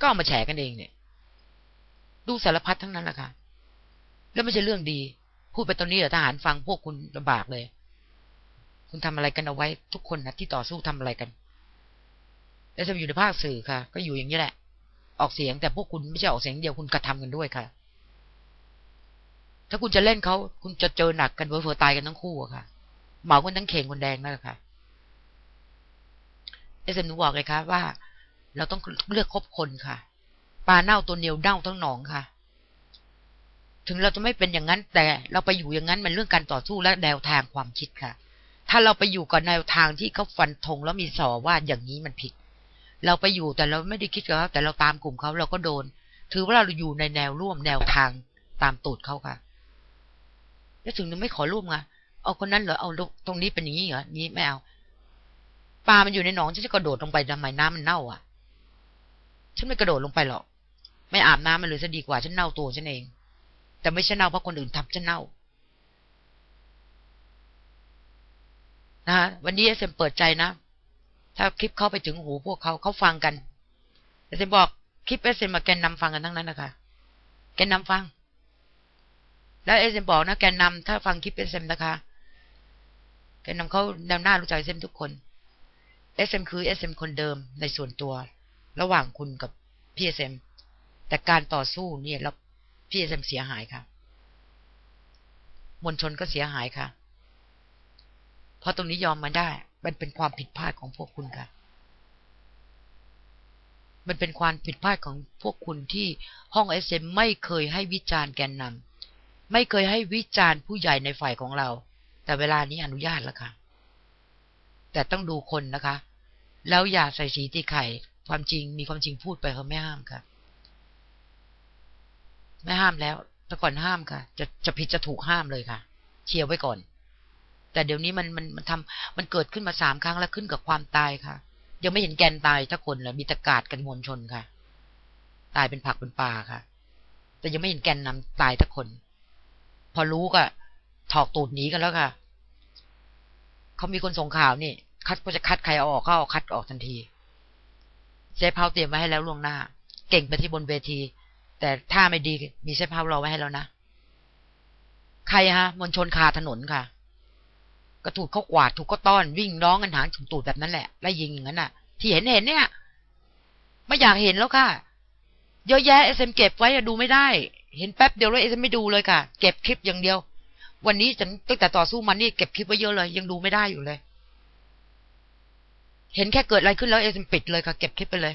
ก็เอามาแฉกันเองเนี่ย ดูสารพัดทั้งนั้นแหละค่ะ แล้วไม่ใช่เรื่องดี พูดไปตอนนี้เดี๋ยวทหารฟังพวกคุณลำบากเลย คุณทำอะไรกันเอาไว้ทุกคนนะที่ต่อสู้ทำอะไรกัน แล้วจะอยู่ในภาคสื่อค่ะ ก็อยู่อย่างนี้แหละ ออกเสียงแต่พวกคุณไม่ใช่ออกเสียงเดียวคุณกระทำกันด้วยค่ะ ถ้าคุณจะเล่นเขาคุณจะเจอหนักกันเผื่อตายกันทั้งคู่อะค่ะ เหมากันทั้งเข่งคนแดงนั่นแหละค่ะเอสเอ็มหนูบอกเลยค่ะว่า เราต้องเลือกคบคนค่ะ ปลาเน่าตัวเหนียวเน่าทั้งหนองค่ะ ถึงเราจะไม่เป็นอย่างนั้น แต่เราไปอยู่อย่างนั้นมันเรื่องการต่อสู้และแนวทางความคิดค่ะ ถ้าเราไปอยู่กับแนวทางที่เขาฟันธงแล้วมีสอว่าอย่างนี้มันผิด เราไปอยู่แต่เราไม่ได้คิดกับเขาแต่เราตามกลุ่มเขาเราก็โดน ถือว่าเราอยู่ในแนวร่วมแนวทางตามตูดเขาค่ะแล้วถึงไม่ขอร่วมไงเอาคนนั้นเหรอเอาตรงนี้เป็นอย่างนี้เหรอนี้ไม่เอาปลามันอยู่ในหนองฉันจะกระโดดลงไปทำไมน้ำมันเน่าอะ ฉันไม่กระโดดลงไปหรอก ไม่อาบน้ำมันเลยจะดีกว่าฉันเน่าตัวฉันเอง แต่ไม่ใช่เน่าเพราะคนอื่นทำฉันเน่านะฮะวันนี้เอเอ็มเปิดใจนะ ถ้าคลิปเข้าไปถึงหูพวกเขาเขาฟังกันเอเอ็มบอกคลิปเอเอ็มมาแกนนำฟังกันทั้งนั้นนะคะแกนนำฟัง แล้วเอเอ็มบอกนะแกนนำถ้าฟังคลิปเอเอ็มนะคะแกนนำเขาแนวหน้ารู้จักเอเอ็มทุกคนเอเอ็มคือเอเอ็มคนเดิมในส่วนตัว ระหว่างคุณกับพี่เอสเอ็มแต่การต่อสู้เนี่ยแล้วพี่เอสเอ็มเสียหายค่ะ มวลชนก็เสียหายค่ะ เพราะตรงนี้ยอมมาได้ มันเป็นความผิดพลาดของพวกคุณค่ะ มันเป็นความผิดพลาดของพวกคุณที่ห้องเอสเอ็มไม่เคยให้วิจารณ์แกนนำไม่เคยให้วิจารณ์ผู้ใหญ่ในฝ่ายของเรา แต่เวลานี้อนุญาตแล้วค่ะ แต่ต้องดูคนนะคะ แล้วอย่าใส่สีตีไข่ ความจริงมีความจริงพูดไปเขาไม่ห้ามค่ะ ไม่ห้ามแล้ว แต่ก่อนห้ามค่ะ จะจะผิดจะถูกห้ามเลยค่ะ เชียร์ไว้ก่อน แต่เดี๋ยวนี้มันมันมันทำมันเกิดขึ้นมาสามครั้งแล้วขึ้นกับความตายค่ะ ยังไม่เห็นแกนตายทักคนเลยมีตะกาดกันมวลชนค่ะ ตายเป็นผักเป็นปลาค่ะ แต่ยังไม่เห็นแกนนำตายทักคน พอรู้ก็ถอกตูดหนีกันแล้วค่ะเขามีคนส่งข่าวนี่คัดก็จะคัดใครอออกก็เอาคัดออกทันที เซฟเฮาเตรียมไว้ให้แล้วล่วงหน้า เก่งไปที่บนเวที แต่ถ้าไม่ดีมีเซฟเฮารอไว้ให้แล้วนะ ใครฮะมวลชนคาถนนค่ะก็ถูกเขากวาดถูกก็ต้อน วิ่งร้องกันหางถุงตูดแบบนั้นแหละไล่ยิงอย่างนั้นน่ะ ที่เห็นเห็นเนี่ย ไม่อยากเห็นแล้วค่ะ เยอะแยะเอสเอ็มเก็บไว้ดูไม่ได้ เห็นแป๊บเดียวแล้วเอสเอ็มไม่ดูเลยค่ะ เก็บคลิปอย่างเดียว วันนี้ฉันตั้งแต่ต่อสู้มันนี่เก็บคลิปไว้เยอะเลย ยังดูไม่ได้อยู่เลย เห็นแค่เกิดอะไรขึ้นแล้วเอมปิดเลยค่ะ เก็บคลิปไปเลย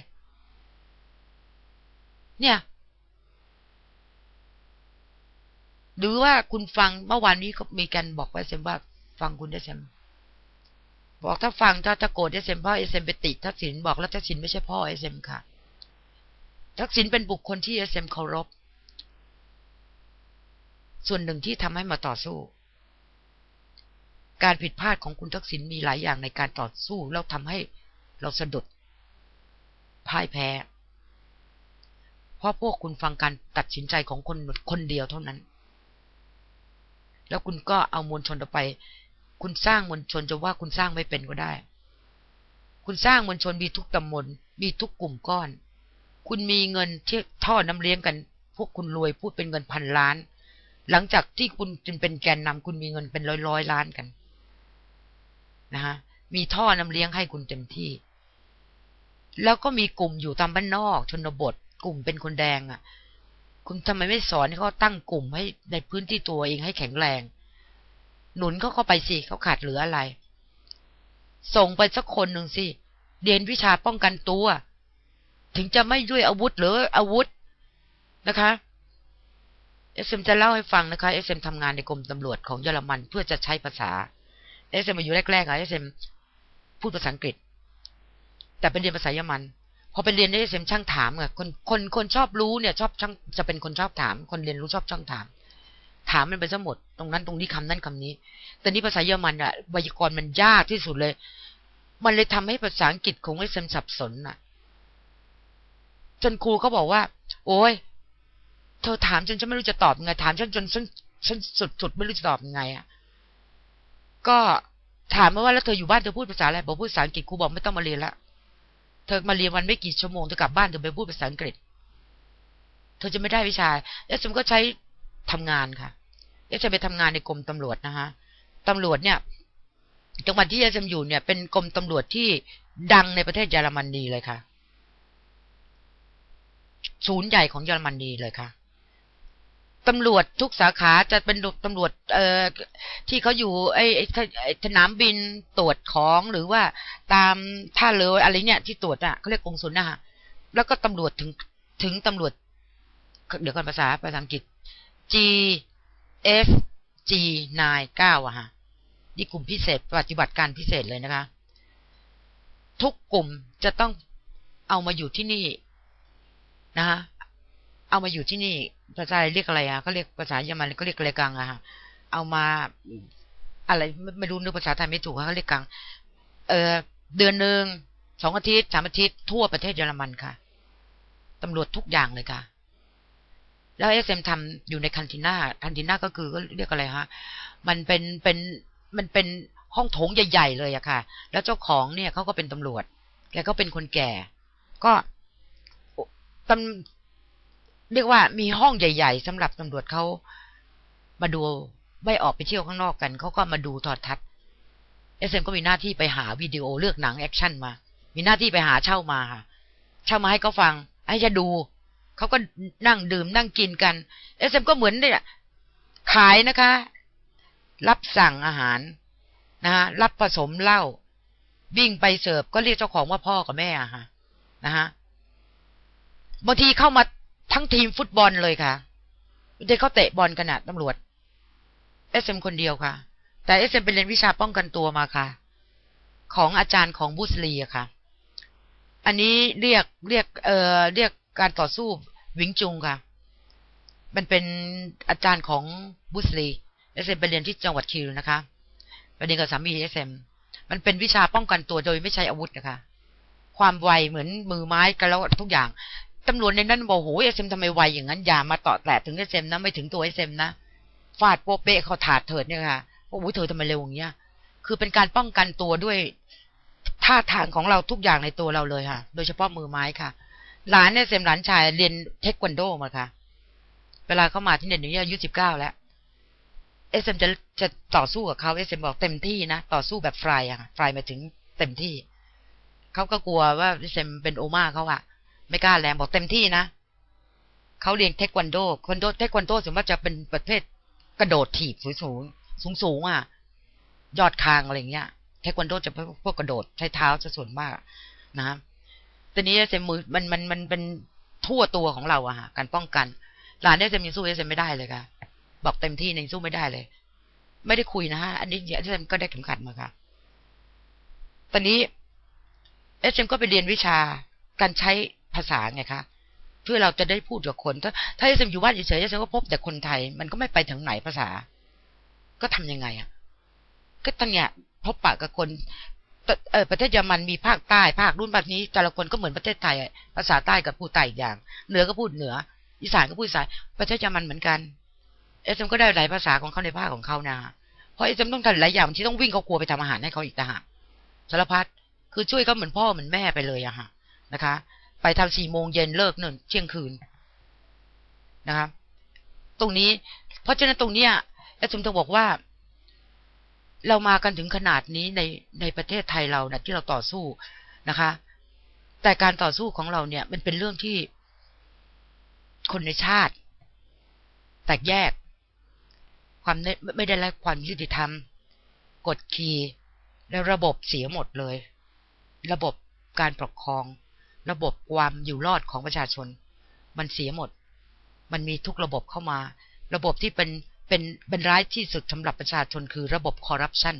เนี่ย หรือว่าคุณฟังเมื่อวานนี้เขามีการบอกไว้เซมว่า ฟังคุณได้เซมบอกถ้าฟังถ้าจะโกรธเอสเมเพราะเอสเมไปติดทักษิณบอกแล้วทักษิณไม่ใช่พ่อเอสเมค่ะทักษิณเป็นบุคคลที่เอสเมเคารพ ส่วนหนึ่งที่ทำให้มาต่อสู้ การผิดพลาดของคุณทักษิณมีหลายอย่างในการต่อสู้แล้วทำให้เราสะดุดพ่ายแพ้ เพราะพวกคุณฟังการตัดสินใจของคนคนเดียวเท่านั้น แล้วคุณก็เอามวลชนออไป คุณสร้างมวลชนจะว่าคุณสร้างไม่เป็นก็ได้ คุณสร้างมวลชนมีทุกตำบลมีทุกกลุ่มก้อน คุณมีเงินที่ท่อน้ำเลี้ยงกัน พวกคุณรวยพูดเป็นเงินพันล้านหลังจากที่คุณจึงเป็นแกนนำคุณมีเงินเป็นร้อยร้อยล้านกัน นะฮะมีท่อนำเลี้ยงให้คุณเต็มที่ แล้วก็มีกลุ่มอยู่ตามบ้านนอกชนบท กลุ่มเป็นคนแดงอะ่ะ คุณทำไมไม่สอนให้เขาตั้งกลุ่มให้ในพื้นที่ตัวเองให้แข็งแรง หนุนเขาเข้าไปสิเขาขาดเหลืออะไร ส่งไปสักคนหนึ่งสิเรียนวิชาป้องกันตัว ถึงจะไม่ด้วยอาวุธหรืออาวุธนะคะเอสเอ็มจะเล่าให้ฟังนะคะเอสเอ็มทำงานในกรมตำรวจของเยอรมันเพื่อจะใช้ภาษา เอสเอ็มมาอยู่แรกๆอะเอสเอ็มพูดภาษาอังกฤษ แต่เป็นเรียนภาษาเยอรมันพอไปเรียนเอสเอ็มช่างถามอะคนคนคนชอบรู้เนี่ย ชอบช่างจะเป็นคนชอบถาม คนเรียนรู้ชอบช่างถาม ถามมันไปซะหมด ตรงนั้นตรงนี้คำนั้นคำนี้ แต่นี่ภาษาเยอรมันอะไวยากรณ์มันยากที่สุดเลย มันเลยทำให้ภาษาอังกฤษของเอสเอ็มสับสนอะจนครูเขาบอกว่า โอ้ยเธอถามจนฉันไม่รู้จะตอบไงถามฉันจนฉันฉันสุดสุดไม่รู้จะตอบยังไงอะ ก็ถามมาว่าแล้วเธออยู่บ้านเธอพูดภาษาอะไรบอกพูดภาษาอังกฤษครูบอกไม่ต้องมาเรียนละเธอมาเรียนวันไม่กี่ชั่วโมงเธอกลับบ้านเธอไปพูดภาษาอังกฤษ เธอจะไม่ได้วิชาเอสเอ็มก็ใช้ทำงานค่ะเอสเอ็มไปทำงานในกรมตำรวจนะคะตำรวจเนี่ยจังหวัดที่เอสเอ็มอยู่เนี่ยเป็นกรมตำรวจที่ดังในประเทศเยอรมนีเลยค่ะ ศูนย์ใหญ่ของเยอรมนีเลยค่ะ ตำรวจทุกสาขาจะเป็นตำรวจเอ่อที่เขาอยู่ไอ้สนามบินตรวจของหรือว่าตามท่าเรืออะไรเนี่ยที่ตรวจอะเขาเรียกองสุลนะคะแล้วก็ตำรวจถึงถึงตำรวจ เดี๋ยวก่อนภาษาภาษาอังกฤษ G F G 9 9อะฮะนี่กลุ่มพิเศษปฏิบัติการพิเศษเลยนะคะ ทุกกลุ่มจะต้องเอามาอยู่ที่นี่นะคะ เอามาอยู่ที่นี่ภาษาเรียกอะไรอะก็เรียกภาษาเยอรมันก็เรียกอะไรกังอะฮะเอามาอะไรไม่รู้นึกภาษาไทยไม่ถูกเขาเรียกกัง เออเดือนหนึ่งสองอาทิตย์สามอาทิตย์ทั่วประเทศเยอรมันค่ะตำรวจทุกอย่างเลยค่ะ แล้วเอสเอ็มทำอยู่ในคันติน่าคันติน่าก็คือก็เรียกอะไรฮะมันเป็นเป็นมันเป็นห้องโถงใหญ่ๆเลยอะค่ะ แล้วเจ้าของเนี่ยเขาก็เป็นตำรวจ แกก็เป็นคนแก่ ก็ต เรียกว่ามีห้องใหญ่ ๆสำหรับตำรวจเขามาดูไม่ออกไปเที่ยวข้างนอกกันเขาก็มาดูทอดทัศน์เอสเอ็มก็มีหน้าที่ไปหาวิดีโอเลือกหนังแอคชั่นมา มีหน้าที่ไปหาเช่ามาค่ะ เช่ามาให้เขาฟัง ให้จะดู เขาก็นั่งดื่มนั่งกินกันเอสเอ็มก็เหมือนเนี่ยขายนะคะ รับสั่งอาหารนะฮะรับผสมเหล้าวิ่งไปเสิร์ฟก็เรียกเจ้าของว่าพ่อกับแม่อะค่ะนะฮะบางทีเข้ามา ทั้งทีมฟุตบอลเลยค่ะเด็กเขาเตะบอลขนาดตำรวจเอสเอ็มคนเดียวค่ะ แต่เอสเอ็มไปเรียนวิชาป้องกันตัวมาค่ะ ของอาจารย์ของบุสลีอะค่ะ อันนี้เรียกเรียกเอ่อเรียกการต่อสู้วิงจุงค่ะ มันเป็นอาจารย์ของบุสลีเอสเอ็มไปเรียนที่จังหวัดคิวนะคะไปเรียนกับสามีเอสเอ็มมันเป็นวิชาป้องกันตัวโดยไม่ใช้อาวุธนะคะ ความไวเหมือนมือไม้กันแล้วทุกอย่าง ตำรวจในนั้นบอกโหเอเอ็มทำไมไวอย่างนั้นอย่ามาต่อแตะถึงเอเอ็มนะไม่ถึงตัวเอเอ็มนะฟาดโปเปะเขาถาดเถิดเนี่ยค่ะโอ้โหเธอทำไมเร็วอย่างเงี้ย คือเป็นการป้องกันตัวด้วยท่าทางของเราทุกอย่างในตัวเราเลยค่ะ โดยเฉพาะมือไม้ค่ะ หลานเนี่ยเซมหลานชายเรียนเทควันโดมาค่ะ เวลาเข้ามาที่เนี่ยหนูอายุสิบเก้าแล้วเอสเอ็มจะจะต่อสู้กับเขาเอสเอ็มบอกเต็มที่นะ ต่อสู้แบบฟรายอะฟรายมาถึงเต็มที่ เขาก็กลัวว่าเอสเอ็มเป็นโอมาเขาอะ ไม่กล้าแรงบอกเต็มที่นะเขาเรียนเทควันโดควันโดเทควันโดสมมติจะเป็นประเภทกระโดดถีบสูงสูงสูงสูงอะ ยอดคางอะไรเงี้ย เทควันโดจะพวกกระโดดใช้เท้าจะส่วนมากนะตอนนี้เซมมือมันมันมันเป็นทั่วตัวของเราอะฮะการป้องกันหลานเนี่ยเซมยังสู้เซมไม่ได้เลยค่ะบอกเต็มที่ยังสู้ไม่ได้เลย ไม่ได้คุยนะฮะอันนี้เซมก็ได้เข็มขัดมาค่ะตอนนี้เอสเซมก็ไปเรียนวิชาการใช้ ภาษาไงคะเพื่อเราจะได้พูดกับคน ถ้าถ้าเอสเอ็มอยู่บ้านเฉยๆเอสเอ็มก็พบแต่คนไทย มันก็ไม่ไปถึงไหนภาษา ก็ทำยังไงอะ ก็ตั้งเนี่ยพบปะกับคนเออประเทศเยอรมันมีภาคใต้ภาครุ่นแบบนี้แต่ละคนก็เหมือนประเทศไทยภาษาใต้กับพูดใต้อย่าง เหนือก็พูดเหนือ อีสานก็พูดอีสานประเทศเยอรมันเหมือนกันเอสเอ็มก็ได้หลายภาษาของเขาในภาคของเขานะเพราะเอสเอ็มต้องทำหลายอย่างที่ต้องวิ่งเขาครัวไปทำอาหารให้เขาอีกต่างหากสารพัดคือช่วยเขาเหมือนพ่อเหมือนแม่ไปเลยอะฮะนะคะ ไปทำสี่โมงเย็นเลิกหนึ่งเที่ยงคืนนะครับตรงนี้ เพราะฉะนั้นตรงเนี้ยอาจารย์ต้องบอกว่า เรามากันถึงขนาดนี้ในในประเทศไทยเรานะที่เราต่อสู้นะคะ แต่การต่อสู้ของเราเนี่ย มันเป็นเรื่องที่คนในชาติ แตกแยก ความไม่ได้รับความยุติธรรม กดขี่และระบบเสียหมดเลย ระบบการปกครอง ระบบความอยู่รอดของประชาชน มันเสียหมด มันมีทุกระบบเข้ามา ระบบที่เป็นเป็นเป็นร้ายที่สุดสำหรับประชาชนคือระบบคอร์รัปชัน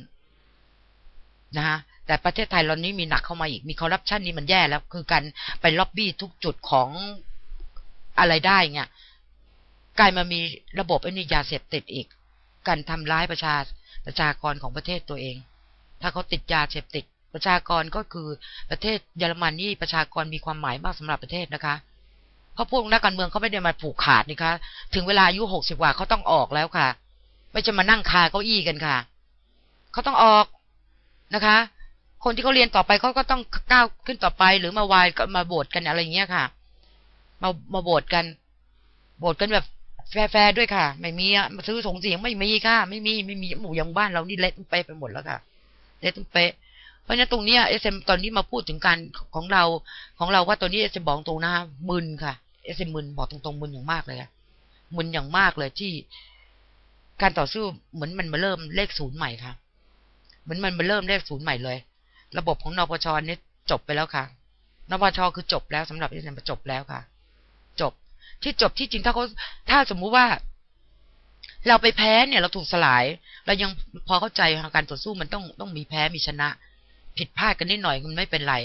นะฮะแต่ประเทศไทยเรานี้มีหนักเข้ามาอีกมีคอร์รัปชันนี่มันแย่แล้วคือการไปล็อบบี้ทุกจุดของอะไรได้เงี้ยกลายมามีระบบไอ้นี่ยาเสพติดอีก การทำร้ายประชาประชากรของประเทศตัวเอง ถ้าเขาติดยาเสพติด ประชากรก็คือประเทศเยอรมันนี่ประชากรมีความหมายมากสำหรับประเทศนะคะเพราะพวกนักการเมืองเขาไม่ได้มาผูกขาดนี่คะ ถึงเวลาอายุหกสิบกว่าเขาต้องออกแล้วค่ะ ไม่จะมานั่งคาเก้าอี้กันค่ะ เขาต้องออกนะคะ คนที่เขาเรียนต่อไปเขาก็ต้องก้าวขึ้นต่อไป หรือมาวายก็มาโบสกันอะไรอย่างเงี้ยค่ะ มามาโบสกัน โบสกันแบบแฟร์ด้วยค่ะ ไม่มีมาซื้อสงเสียงไม่มีค่ะ ไม่มีไม่มีหมู่ย่างบ้านเรานี่เละไปไปหมดแล้วค่ะเละเป๊ะเพ ราะฉะนั้นตรงนี้เอสเอ็มตอนนี้มาพูดถึงการของเราของเราว่าตอนนี้เอสเอ็มบอกตรงนะมึนค่ะเอสเอ็มมึนบอกตรงๆมึนอย่างมากเลยค่ะมึนอย่างมากเลยที่การต่อสู้เหมือนมันมาเริ่มเลขศูนย์ใหม่ค่ะ เหมือนมันมาเริ่มเลขศูนย์ใหม่เลย ระบบของนปชนี่จบไปแล้วค่ะนปชคือจบแล้วสำหรับเอสเอ็มจบแล้วค่ะ จบที่จบที่จริงถ้าเขาถ้าสมมุติว่า เราไปแพ้เนี่ย เราถูกสลาย เรายังพอเข้าใจการต่อสู้มันต้องต้องมีแพ้มีชนะ ผิดพลาดกันนิดหน่อยมันไม่เป็นไร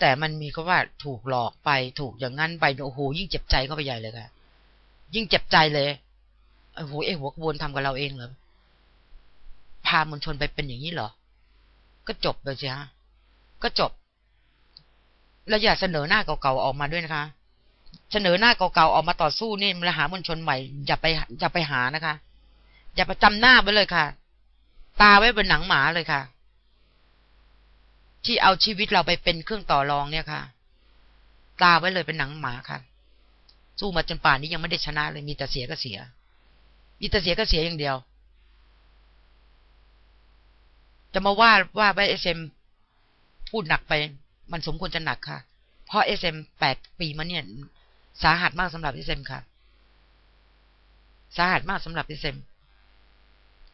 แต่มันมีก็ว่าถูกหลอกไปถูกอย่างนั้นไปโอ้โหยิ่งเจ็บใจเข้าไปใหญ่เลยค่ะ ยิ่งเจ็บใจเลยโอ้โหเอ้หัวกวนทำกับเราเองเหรอพามวลชนไปเป็นอย่างนี้เหรอ ก็จบเลยสิฮะก็จบแล้วอย่าเสนอหน้าเก่าๆออกมาด้วยนะคะ เสนอหน้าเก่าๆออกมาต่อสู้นี่มันหามวลชนใหม่อย่าไปอย่าไปหานะคะ อย่าประจำหน้าไปเลยค่ะ ตาไว้บนหนังหมาเลยค่ะ ที่เอาชีวิตเราไปเป็นเครื่องต่อรองเนี่ยค่ะ ตาไว้เลยเป็นหนังหมาค่ะ สู้มาจนป่านนี้ยังไม่ได้ชนะเลย มีแต่เสียก็เสีย มีแต่เสียก็เสียอย่างเดียว จะมาว่าว่าไปเอสเอ็มพูดหนักไป มันสมควรจะหนักค่ะ เพราะเอสเอ็มแปดปีมาเนี่ย สาหัสมากสำหรับเอสเอ็มค่ะ สาหัสมากสำหรับเอสเอ็ม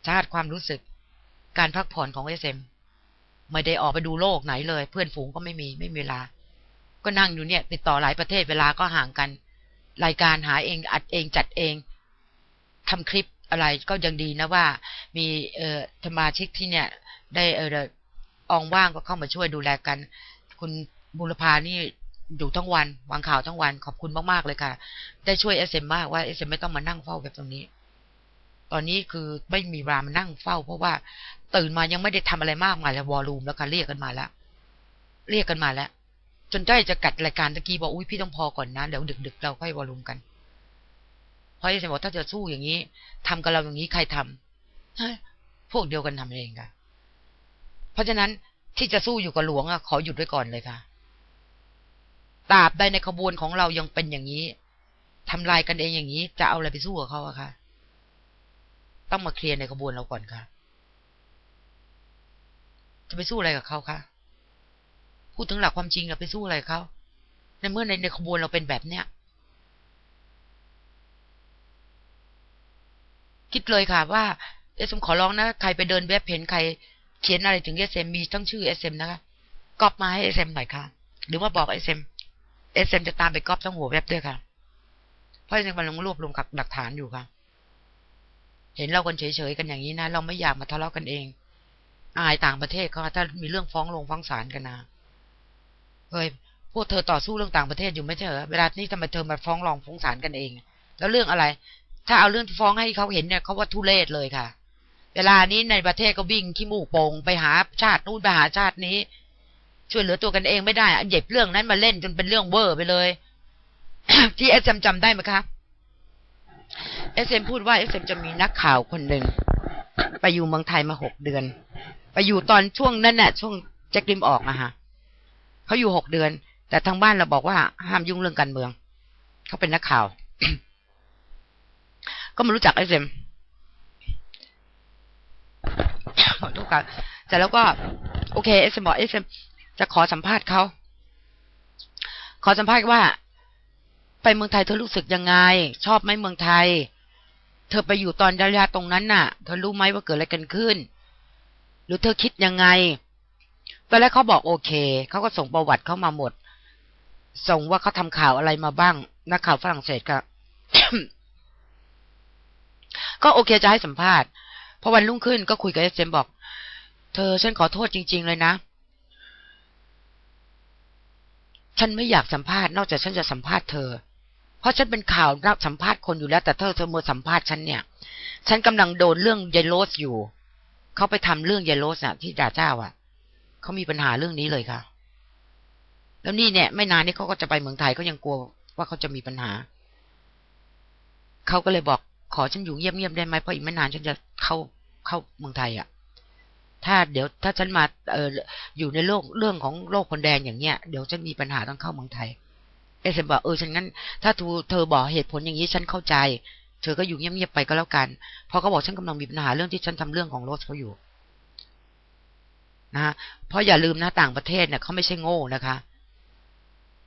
สาหัสความรู้สึก การพักผ่อนของเอสเอ็ม ไม่ได้ออกไปดูโลกไหนเลย เพื่อนฝูงก็ไม่มีไม่มีเวลา ก็นั่งอยู่เนี่ย ติดต่อหลายประเทศเวลาก็ห่างกัน รายการหาเองอัดเองจัดเองทำคลิปอะไรก็ยังดีนะว่า มีเอ่อสมาชิกที่เนี่ย ได้เอออองว่างก็เข้ามาช่วยดูแลกัน คุณบุรพานี่อยู่ทั้งวันวางข่าวทั้งวันขอบคุณมากๆเลยค่ะ ได้ช่วยเอสเอ็มมากว่าเอสเอ็มไม่ต้องมานั่งเฝ้าแบบตรงนี้ ตอนนี้คือไม่มีเวลามานั่งเฝ้า เพราะว่าตื่นมายังไม่ได้ทำอะไรมากมายแล้ววอลลุ่มแล้วค่ะเรียกกันมาแล้วเรียกกันมาแล้ว จนใกล้จะกัดรายการตะกี้บอกอุ้ยพี่ต้องพอก่อนนะเดี๋ยวดึกๆเราค่อยวอลลุ่มกันเพราะเอสเอ็มบอกถ้าจะสู้อย่างนี้ทำกับเราอย่างนี้ใครทำพวกเดียวกันทำเองค่ะ เพราะฉะนั้นที่จะสู้อยู่กับหลวงอะขอหยุดไว้ก่อนเลยค่ะตราบใดในขบวนของเรายังเป็นอย่างนี้ทำลายกันเองอย่างนี้ จะเอาอะไรไปสู้กับเขาอะค่ะ ต้องมาเคลียร์ในขบวนเราก่อนค่ะ จะไปสู้อะไรกับเขาคะพูดถึงหลักความจริงเราไปสู้อะไรเขาในเมื่อในในขบวนเราเป็นแบบเนี้ยคิดเลยค่ะว่าเอสมขอร้องนะ ใครไปเดินเว็บเพนใครเขียนอะไรถึงเอสเอ็มมีทั้งชื่อเอสเอ็มนะคะกอบมาให้เอสเอ็มหน่อยค่ะ หรือว่าบอกเอสเอ็มเอสเอ็มจะตามไปก๊อปทั้งหัวเว็บด้วยค่ะ เพราะยังกำลังรวบรวมหลักฐานอยู่ค่ะ เห็นเรากันเฉยๆกันอย่างนี้นะ เราไม่อยากมาทะเลาะกันเอง อายต่างประเทศเขาถ้ามีเรื่องฟ้องลงฟ้องศาลกันนะเฮ้ยพวกเธอต่อสู้เรื่องต่างประเทศอยู่ไม่ใช่เหรอเวลานี้ทำไมเธอมาฟ้องร้องฟ้องศาลกันเอง แล้วเรื่องอะไร ถ้าเอาเรื่องฟ้องให้เขาเห็นเนี่ยเขาว่าทุเรศเลยค่ะ เวลานี้ในประเทศก็วิ่งขี้มูกโป่งไปหาชาตินู้นไปหาชาตินี้ ช่วยเหลือตัวกันเองไม่ได้เย็บเรื่องนั้นมาเล่นจนเป็นเรื่องเวอร์ไปเลยที่เอสเอ็มจำได้ไหมคะ อสเอ็มพูดว่าเอสเอ็มจะมีนักข่าวคนหนึ่งไปอยู่เมืองไทยมาหกเดือน ไปอยู่ตอนช่วงนั้นน่ะช่วงแจ็คลิมออกอะฮะเขาอยู่หกเดือน แต่ทางบ้านเราบอกว่าห้ามยุ่งเรื่องการเมือง เขาเป็นนักข่าว ก็มารู้จักเอสเอ็มขอโทษค่ะแต่แล้วก็โอเคเอสเอ็มบอกเอสเอ็มจะขอสัมภาษณ์เขาขอสัมภาษณ์ว่า ไปเมืองไทยเธอรู้สึกยังไง ชอบไหมเมืองไทย เธอไปอยู่ตอนระยะตรงนั้นน่ะ เธอรู้ไหมว่าเกิดอะไรกันขึ้น หรือเธอคิดยังไง ตอนแรกเขาบอกโอเค เขาก็ส่งประวัติเข้ามาหมด ส่งว่าเขาทำข่าวอะไรมาบ้าง นักข่าวฝรั่งเศสก็ก็โอเคจะให้สัมภาษณ์ พอวันรุ่งขึ้นก็คุยกับเอสเซมบอก เธอฉันขอโทษจริง ๆ เลยนะ ฉันไม่อยากสัมภาษณ์ นอกจากฉันจะสัมภาษณ์เธอ เพราะฉันเป็นข่าวรับสัมภาษณ์คนอยู่แล้ว แต่เธอเธอมาสัมภาษณ์ฉันเนี่ย ฉันกำลังโดนเรื่องยายโรสอยู่ เขาไปทำเรื่องยายโรสอะที่ด่าเจ้าอะเขามีปัญหาเรื่องนี้เลยค่ะ แล้วนี่เนี่ย ไม่นานนี้เขาก็จะไปเมืองไทยเขายังกลัวว่าเขาจะมีปัญหา เขาก็เลยบอกขอฉันอยู่เงียบๆได้ไหมเพราะอีกไม่นานฉันจะเข้าเข้าเมืองไทยอะถ้าเดี๋ยวถ้าฉันมาเอออยู่ในโลกเรื่องของโลกคนแดงอย่างเงี้ย เดี๋ยวฉันมีปัญหาต้องเข้าเมืองไทย เอเอ็มบอกเออฉันงั้น ถ้าเธอเธอบอกเหตุผลอย่างนี้ฉันเข้าใจ เธอก็อยู่เงียบๆไปก็แล้วกัน เพราะเขาบอกฉันกำลังมีปัญหาเรื่องที่ฉันทำเรื่องของรถเขาอยู่นะเพราะอย่าลืมนะต่างประเทศเนี่ยเขาไม่ใช่โง่นะคะ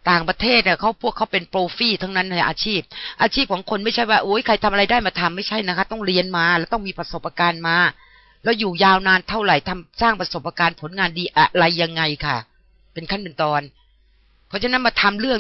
ต่างประเทศเนี่ยเขาพวกเขาเป็นโปรฟี่ทั้งนั้นในอาชีพ อาชีพของคนไม่ใช่ว่าโอ้ยใครทำอะไรได้มาทำไม่ใช่นะคะ ต้องเรียนมาแล้วต้องมีประสบการณ์มา แล้วอยู่ยาวนานเท่าไหร่ทำสร้างประสบการณ์ผลงานดีอะไรยังไงค่ะ เป็นขั้นเป็นตอน เพราะฉะนั้นมาทำเรื่อง